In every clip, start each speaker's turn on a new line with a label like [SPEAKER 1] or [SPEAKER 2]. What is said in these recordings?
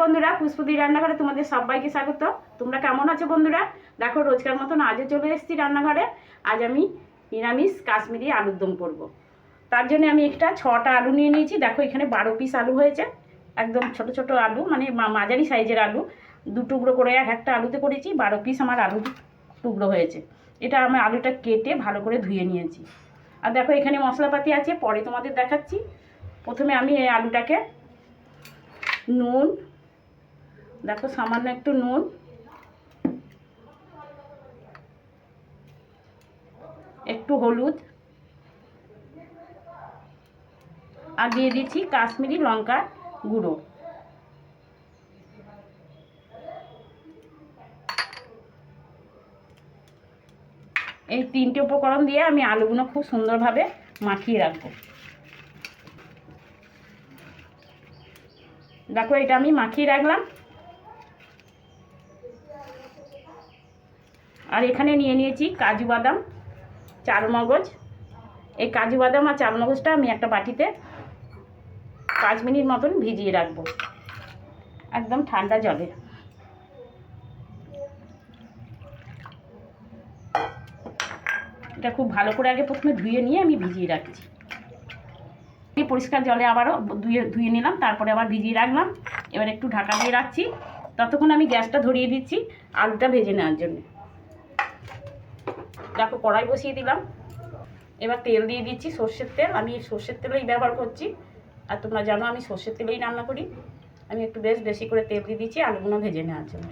[SPEAKER 1] বন্ধুরা পুষ্পদি রান্নাঘরে তোমাদের সবাইকে স্বাগত। তোমরা কেমন আছো বন্ধুরা? দেখো, রোজকার মতন আজও চলে এসেছি রান্নাঘরে। আজ আমি নিরামিষ কাশ্মীরি আলুর দম করব। তার জন্য আমি একটা ছটা আলু নিয়ে নিয়েছি। দেখো, এখানে বারো পিস আলু হয়েছে। একদম ছোট ছোট আলু মানে মাঝারি সাইজের আলু। দু টুকরো করে এক একটা আলুতে করেছি। বারো পিস আমার আলু টুকরো হয়েছে। এটা আমি আলুটা কেটে ভালো করে ধুয়ে নিয়েছি। আর দেখো, এখানে মশলাপাতি আছে। পরে তোমাদের দেখাচ্ছি। প্রথমে আমি এই আলুটাকে নুন দেখো সামান্য একটু নুন। একটু হলুদ। আর দিয়ে দিচ্ছি কাশ্মীরি লঙ্কা গুঁড়ো। এই তিনটে উপকরণ দিয়ে আমি আলুগুলো খুব সুন্দরভাবে মাখিয়ে রাখব। দেখো এটা আমি মাখিয়ে রাখলাম। আর এখানে নিয়ে নিয়েছি কাজু বাদাম চারমগজ এই কাজু বাদাম আর চারমগজটা আমি একটা বাটিতে পাঁচ মিনিট মতন ভিজিয়ে রাখব, একদম ঠান্ডা জলে। এটা খুব ভালো করে আগে প্রথমে ধুয়ে নিয়ে আমি ভিজিয়ে রাখছি। পরিষ্কার জলে আবারও ধুয়ে ধুয়ে নিলাম, তারপরে আবার ভিজিয়ে রাখলাম। এবার একটু ঢাকা দিয়ে রাখছি। ততক্ষণ আমি গ্যাসটা ধরিয়ে দিচ্ছি আলুটা ভেজে নেওয়ার জন্য। দেখো, কড়াই বসিয়ে দিলাম। এবার তেল দিয়ে দিচ্ছি সর্ষের তেল। আমি সর্ষের তেলেই ব্যবহার করছি। আর তোমরা জানো, আমি সর্ষের তেলেই রান্না করি। আমি একটু বেশ বেশি করে তেল দিয়ে দিচ্ছি, আলুগুলো ভেজে নেওয়ার জন্য।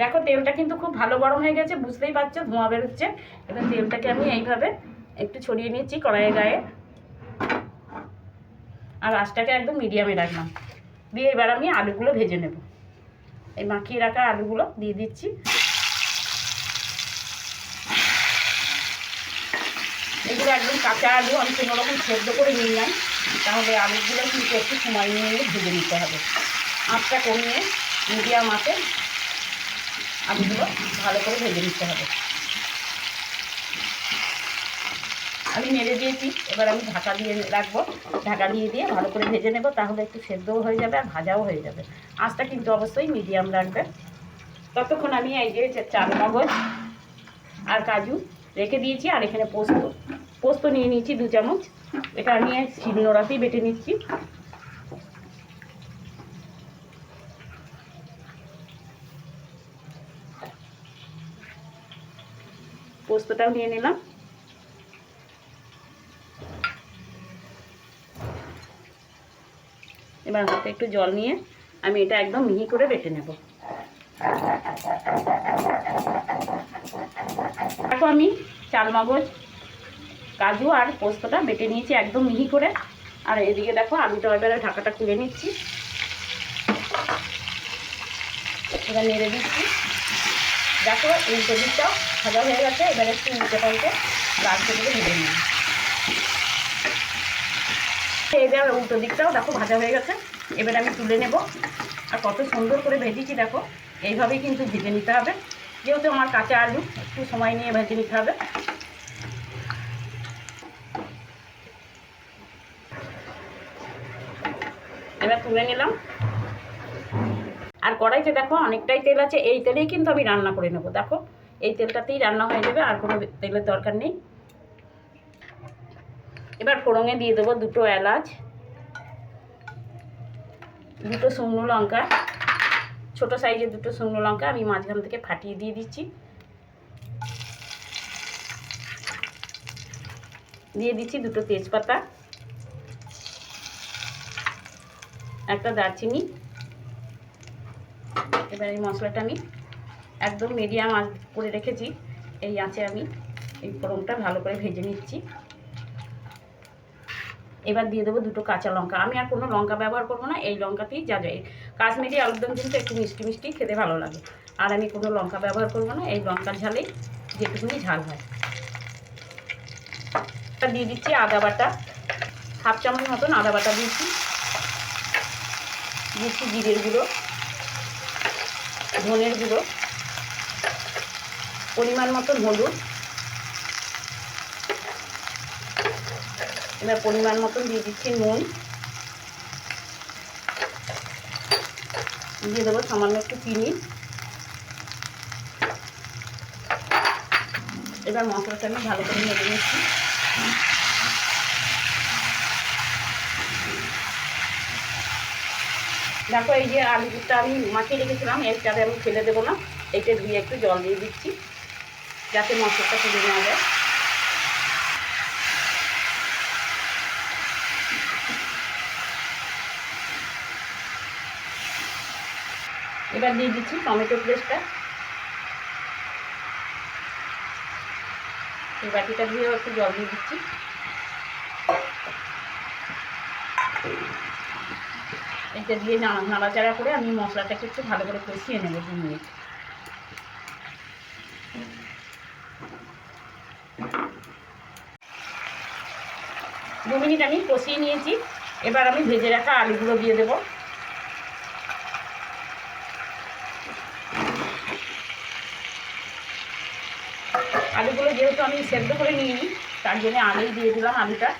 [SPEAKER 1] দেখো, তেলটা কিন্তু খুব ভালো গরম হয়ে গেছে, বুঝতেই পারছ, ধোঁয়া বেরোচ্ছে। এবার তেলটাকে আমি এইভাবে একটু ছড়িয়ে নিচ্ছি কড়াইয়ের গায়ে। আর আঁচটাকে একদম মিডিয়ামে রাখলাম। দিয়ে এবার আমি আলুগুলো ভেজে নেব। এই মাখিয়ে রাখা আলুগুলো দিয়ে দিচ্ছি। এগুলো একদম কাঁচা আলু আমি কোনো রকম সেদ্ধ করে নিয়ে নিলাম। তাহলে আলুগুলো কিন্তু একটু সময় নিয়ে ভেজে নিতে হবে। আঁচটা কমিয়ে মিডিয়াম আঁচে আলুগুলো ভালো করে ভেজে নিতে হবে। আমি নেড়ে দিয়েছি, এবার আমি ঢাকা দিয়ে রাখব। ঢাকা দিয়ে দিয়ে ভালো করে ভেজে নেব, তাহলে একটু সেদ্ধও হয়ে যাবে আর ভাজাও হয়ে যাবে। আঁচটা কিন্তু অবশ্যই মিডিয়াম রাখবে। ততক্ষণ আমি এই যে চার মগজ আর কাজু রেখে দিয়েছি, আর এখানে পোস্ত। পোস্ত নিয়ে নিয়েছি দু চামচ। এটা নিয়ে শিলনোড়াতেই বেটে নিচ্ছি। পোস্তটাও নিয়ে নিলাম। এবার হাতে একটু জল নিয়ে আমি এটা একদম মিহি করে বেটে নেব। দেখো আমি চালমগজ কাজু আর পোস্তটা বেটে নিয়েছি একদম মিহি করে। আর এদিকে দেখো আলুটা এবারে ঢাকাটা খুলে নিচ্ছি। এবার নেড়ে দিচ্ছি। দেখো এই দিকটাও ভাজা হয়ে গেছে, এবার একটু উল্টে পাল্টে লাল করে ভেজে নিই এবার উল্টো দিকটাও দেখো ভাজা হয়ে গেছে, এবার আমি তুলে নেব। আর কত সুন্দর করে ভেজেছি দেখো, এইভাবেই কিন্তু ভেজে নিতে হবে। যেহেতু আমার কাঁচা আলু, একটু সময় নিয়ে ভেজে নিতে হবে। এবার তুলে নিলাম। আর কড়াইতে দেখো, অনেকটাই তেল আছে। এই তেলেই কিন্তু আমি রান্না করে নেব। দেখো, এই তেলটাতেই রান্না হয়ে যাবে, আর কোনো তেলের দরকার নেই। এবার ফোড়ঙে দিয়ে দেবো দুটো এলাচ, দুটো শুকনো লঙ্কা, ছোট সাইজের দুটো শুকনো লঙ্কা আমি মাঝখান থেকে ফাটিয়ে দিয়ে দিচ্ছি। দিয়ে দিচ্ছি দুটো তেজপাতা। একটা দারচিনি। এবার এই মশলাটা আমি একদম মিডিয়াম আঁচ করে রেখেছি। এই আঁচে আমি এই ফোড়নটা ভালো করে ভেজে নিচ্ছি। এবার দিয়ে দেবো দুটো কাঁচা লঙ্কা। আমি আর কোনো লঙ্কা ব্যবহার করব না, এই লঙ্কাতেই যা যায় কাশ্মীরি আলুর দম কিন্তু একটু মিষ্টি মিষ্টি খেতে ভালো লাগে। আর আমি কোনো লঙ্কা ব্যবহার করব না, এই লঙ্কার ঝালেই যেটুকুনি ঝাল হয়। দিয়ে দিচ্ছি আদা বাটা। হাফ চামচ মতন আদা বাটা দিচ্ছি দিচ্ছি জিরের গুঁড়ো, ধনের গুঁড়ো, পরিমাণ মতন হলুদ। এবার পরিমাণ মতন দিয়ে দিচ্ছি নুন। দিয়ে দেবো সামান্য একটু চিনি। এবার মশলাটা আমি ভালো করে নেড়ে নিচ্ছি। দেখো, এই যে আলুটা আমি মাখিয়ে রেখেছিলাম, এরটাতে আমি ফেলে দেবো না। এইটা দিয়ে একটু জল দিয়ে দিচ্ছি, যাতে মশলাটা তুলে নেওয়া যায়। এবার দিয়ে দিচ্ছি টমেটো পেস্টটা। এই বাটিটা দিয়েও একটু জল দিয়ে দিচ্ছি। এটা দিয়ে নাড়াচাড়া করে আমি মশলাটাকে একটু ভালো করে কষিয়ে নেব দু মিনিট। দু মিনিট আমি কষিয়ে নিয়েছি। এবার আমি ভেজে রাখা আলুগুলো দিয়ে দেবো। আলুগুলো যেহেতু আমি সেদ্ধ করে নিইনি, তার জন্য আলুই দিয়ে দিলাম আলুটা।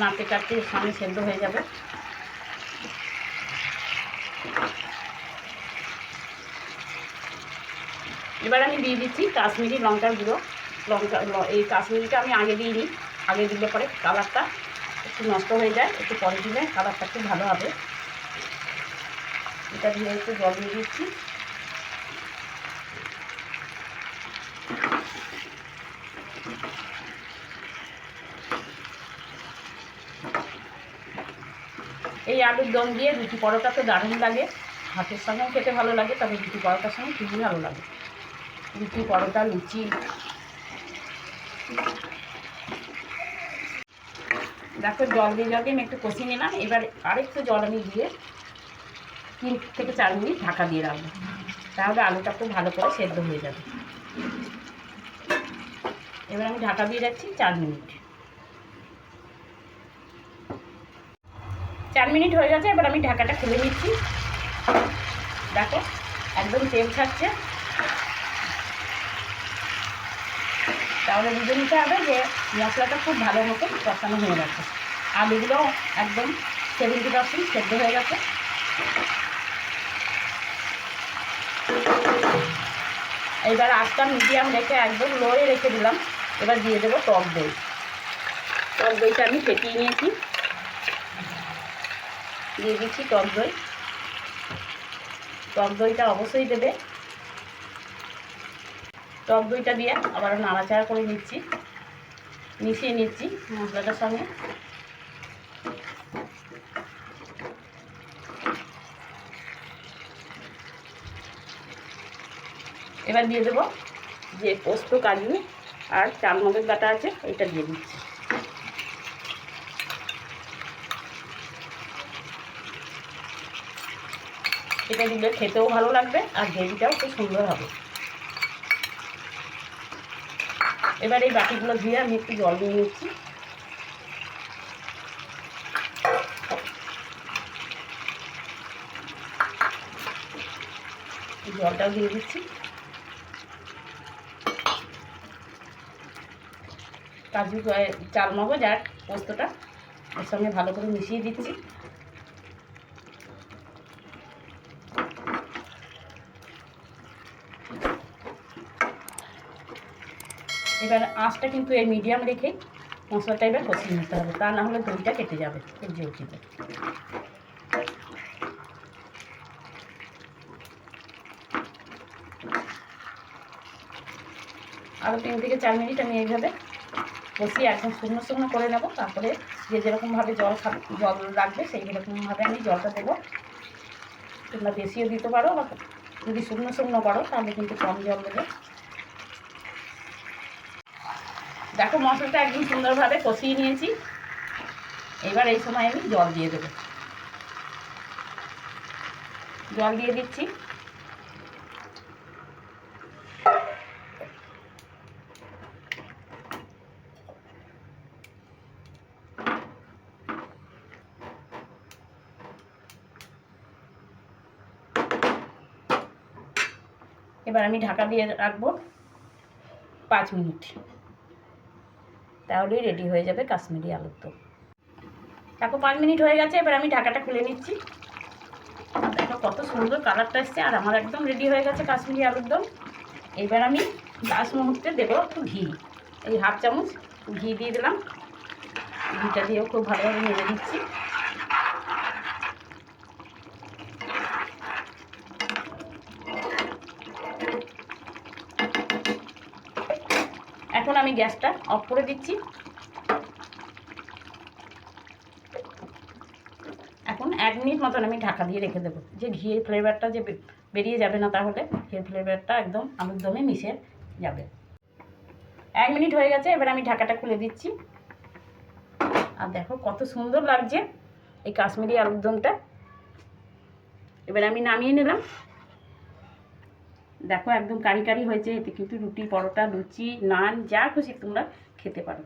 [SPEAKER 1] নাড়তে কাটতে সামনে সেদ্ধ হয়ে যাবে। এবার আমি দিয়ে দিচ্ছি কাশ্মীরি লঙ্কার গুঁড়ো। লঙ্কা এই কাশ্মীরিটা আমি আগে দিইনি আগে দিলে পরে কালারটা একটু নষ্ট হয়ে যায়। একটু পরে দিলে কালারটা খুব ভালো হবে। এটা দিয়ে একটু জল দিয়ে দিচ্ছি। এই আলুর দম দিয়ে রুটি পরোটা তো দারুণ লাগে। ভাতের সঙ্গেও খেতে ভালো লাগে, তবে রুটি পরোটার সঙ্গে খুবই ভালো লাগে। রুটি, পরোটা, লুচি। দেখো জল দিয়ে জল দিয়ে আমি একটু কষিয়ে নিলাম। এবার আরেকটু জল আমি দিয়ে তিন থেকে চার মিনিট ঢাকা দিয়ে রাখব। তাহলে আলুটা খুব ভালো করে সেদ্ধ হয়ে যাবে। এবার আমি ঢাকা দিয়ে রাখছি চার মিনিট। চার মিনিট হয়ে গেছে, এবার আমি ঢাকাটা খুলে নিচ্ছি। দেখো, একদম তেল ছাড়ছে। তাহলে বুঝে নিতে হবে যে মশলাটা খুব ভালো মতো কষানো হয়ে গেছে। আলুগুলো একদম সেভেন্টি পার্সেন্ট সেদ্ধ হয়ে গেছে। এবার আটটা মিডিয়াম রেখে একদম লোয়ে রেখে দিলাম। এবার দিয়ে দেবো টক দই। টক দইটা আমি ফেটিয়ে নিয়েছি। দিয়ে দিচ্ছি টক দই। টক দইটা অবশ্যই দেবে। টক দইটা দিয়ে আবার নাড়াচাড়া করে নিচ্ছি। মিশিয়ে নিচ্ছি মশলাটার সঙ্গে। এবার দিয়ে দেবো যে পোস্ত, কাজু আর চাল মগজ বাটা আছে, ওইটা দিয়ে দিচ্ছি। এটা দিলে খেতেও ভালো লাগবে আর গ্রেভিটাও খুব সুন্দর হবে। এবার এই বাটিগুলো ধুয়ে আমি একটু জল দিয়ে নিচ্ছি। জলটাও দিয়ে দিচ্ছি। কাজু চাল, মগজ আর পোস্তটা এর সঙ্গে ভালো করে মিশিয়ে দিচ্ছি। এবার আঁচটা কিন্তু এই মিডিয়াম রেখে মশলাটা এবার কষিয়ে নিতে হবে। তা না হলে দইটা কেটে যাবে, এই উঠিতে আরও তিন থেকে চার মিনিট আমি এইভাবে বসিয়ে একদম শুকনো শুকনো করে নেব। তারপরে যে যেরকমভাবে জল জল রাখবে সেই রকমভাবে আমি জলটা দেবো। তোমরা বেশিও দিতে পারো বা যদি শুকনো শুকনো করো, তাহলে কিন্তু কম জল দেবে। দেখো মশলাটা একদম সুন্দরভাবে কষিয়ে নিয়েছি। এবার এই সময় আমি জল দিয়ে দেবো। জল দিয়ে দিচ্ছি। এবার আমি ঢাকা দিয়ে রাখব পাঁচ মিনিট। তাহলেই রেডি হয়ে যাবে কাশ্মীরি আলুর তো দেখো, পাঁচ মিনিট হয়ে গেছে, এবার আমি ঢাকাটা খুলে নিচ্ছি। দেখো, কত সুন্দর কালারটা এসছে, আর আমার একদম রেডি হয়ে গেছে কাশ্মীরি আলুর দম। এবার আমি লাস্ট মুহূর্তে দেবো একটু ঘি। এই হাফ চামচ ঘি দিয়ে দিলাম। ঘিটা দিয়েও খুব ভালোভাবে নেড়ে দিচ্ছি এখন আমি গ্যাসটা অফ করে দিচ্ছি। এখন এক মিনিট মতন আমি ঢাকা দিয়ে রেখে দেবো। যে ঘিয়ের ফ্লেভারটা যে বেরিয়ে যাবে না তাহলে, ঘিয়ের ফ্লেভারটা একদম আলুর দমে মিশে যাবে। এক মিনিট হয়ে গেছে, এবার আমি ঢাকাটা খুলে দিচ্ছি। আর দেখো কত সুন্দর লাগছে এই কাশ্মীরি আলুর দমটা। এবার আমি নামিয়ে নিলাম। দেখো একদম কারি কারি হয়েছে, এতে কিন্তু রুটি, পরোটা, লুচি, নান, যা খুশি তোমরা খেতে পারো।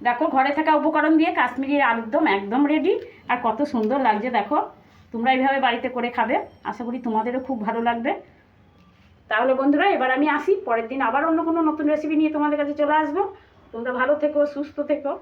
[SPEAKER 1] দেখো ঘরে থাকা উপকরণ দিয়ে কাশ্মীরি আলুর দম একদম রেডি আর কত সুন্দর লাগছে দেখো। তোমরা এইভাবে বাড়িতে করে খাবে। আশা করি তোমাদেরও খুব ভালো লাগবে। তাহলে বন্ধুরা, এবার আমি আসি। পরের দিন আবার অন্য কোনো নতুন রেসিপি নিয়ে তোমাদের কাছে চলে আসব। তোমরা ভালো থেকো, সুস্থ থেকো।